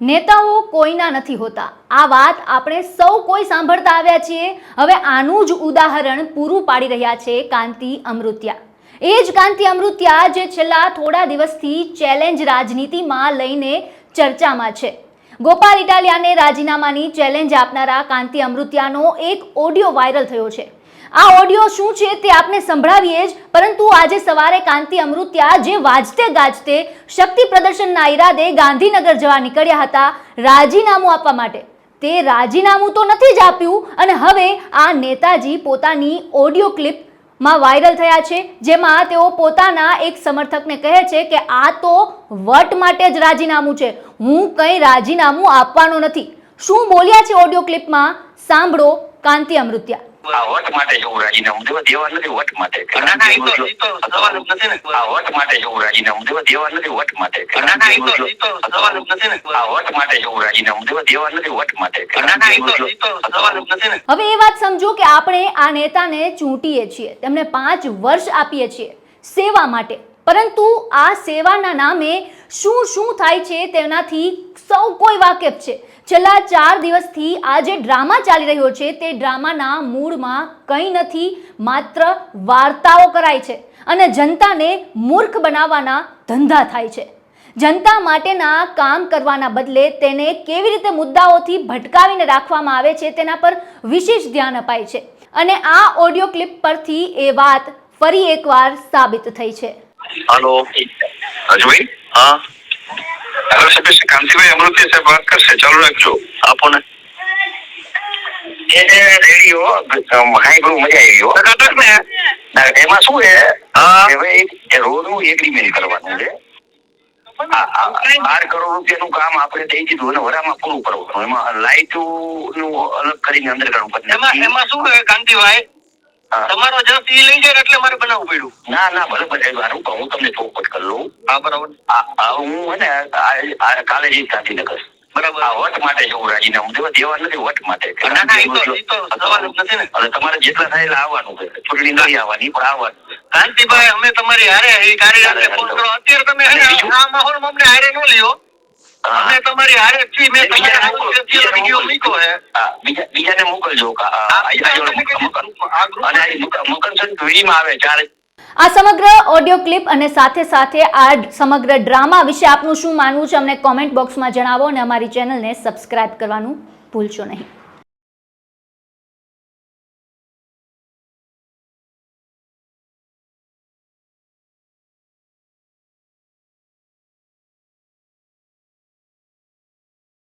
નેતાઓ કોઈના નથી હોતા. આ વાત આપણે સૌ કોઈ સાંભળતા આવ્યા છીએ. હવે આનું જ ઉદાહરણ પૂરું પાડી રહ્યા છે કાંતિ અમૃત્યા. એ જ કાંતિ અમૃત્યા જે છેલ્લા થોડા દિવસથી ચેલેન્જ રાજનીતિમાં લઈને ચર્ચામાં છે. ગોપાલ ઇટાલિયાને રાજીનામાની ચેલેન્જ આપનારા કાંતિ અમૃત્યાનો એક ઓડિયો વાયરલ થયો છે. આ ઓડિયો શું છે તે આપને સંભળાવીએ જ, પરંતુ આજે સવારે કાંતિ અમૃત્યા જે વાજતે ગાજતે શક્તિ પ્રદર્શનના ઈરાદે ગાંધીનગર જવા નીકળ્યા હતા, રાજીનામું આપવા માટે. તે રાજીનામું તો નથી જ આપ્યું, અને હવે આ નેતાજી પોતાની ઓડિયો ક્લિપમાં વાયરલ થયા છે, જેમાં તેઓ પોતાના એક સમર્થકને કહે છે કે આ તો વટ માટે જ રાજીનામું છે, હું કંઈ રાજીનામું આપવાનો નથી. શું બોલ્યા છે ઓડિયો ક્લિપમાં? સાંભળો, કાંતિ અમૃત્યા. વટ માટે જવું દેવા દેવા નથી માટે. આ વટ માટે જવું દેવા દેવા નથી વટ. આ વટ જવું દેવા દેવા નથી વટ. હવે એ વાત સમજો કે આપણે આ નેતાને ચૂંટીએ છીએ તેમને પાંચ વર્ષ આપીએ છીએ સેવા માટે પરંતુ આ સેવાના નામે શું શું થાય છે તેનાથી સૌ કોઈ વાકેફ છે. છેલ્લા ચાર દિવસથી આ જે ડ્રામા ચાલી રહ્યો છે તે ડ્રામાના મૂળમાં કંઈ નથી, માત્ર વાર્તાઓ કરાય છે અને જનતાને મૂર્ખ બનાવવાના ધંધા થાય છે. જનતા માટેના કામ કરવાના બદલે તેને કેવી રીતે મુદ્દાઓથી ભટકાવીને રાખવામાં આવે છે તેના પર વિશેષ ધ્યાન અપાય છે. અને આ ઓડિયો ક્લિપ પરથી એ વાત ફરી એકવાર સાબિત થઈ છે. હાલો. રાજુભાઈ? હા. ધારાસભ્ય શ્રી કાંતિભાઈ અમૃતિ સાહેબ વાત કરશે? ચાલુ રાખજો. આપો ને રેડિયો હાઈ બહુ મજા આવી હો. ને એમાં શું છે? હા. નું એક એ કરવાનું છે. બાર કરોડ રૂપિયાનું કામ આપણે દઈ દીધું અને વરામાં પૂરું કરવાનું એમાં લાઇટનું અલગ કરીને અંદર કરવું એમાં એમાં શું કાંતિભાઈ. તમારો જસ ઈ લઈ જાય એટલે મારે બનાવવું પડ્યું. ના ના ભલે ભલે સારું પણ હું તમને ચોખવટ કરી લઉં. હા બરાબર. હું હે ને કાલે જઈશ ગાંધીનગર બરાબર વટ માટે જવું રાજીનામું દેવા દેવા નથી વટ માટે. નથી તમારે જેટલા થાય એટલે આવવાનું છે. ચૂંટણી નહીં આવવાની પણ આવવાનું. કાંતિભાઈ અમે તમારી હારે કાર્યરત ફોન કરો. અત્યારે તમે આ માહોલમાં અમને હારે ન લ્યો. અમે તમારી હારે છીએ. મેં વીડિયો મૂક્યો બીજાને મોકલજો અને વીડીમાં આવે ચાર. આ સમગ્ર ઓડિયો ક્લિપ અને સાથે સાથે આ સમગ્ર ડ્રામા વિશે આપનું શું માનવું છે અમને કોમેન્ટ બોક્સમાં જણાવો અને અમારી ચેનલને સબસ્ક્રાઇબ કરવાનું ભૂલશો નહીં.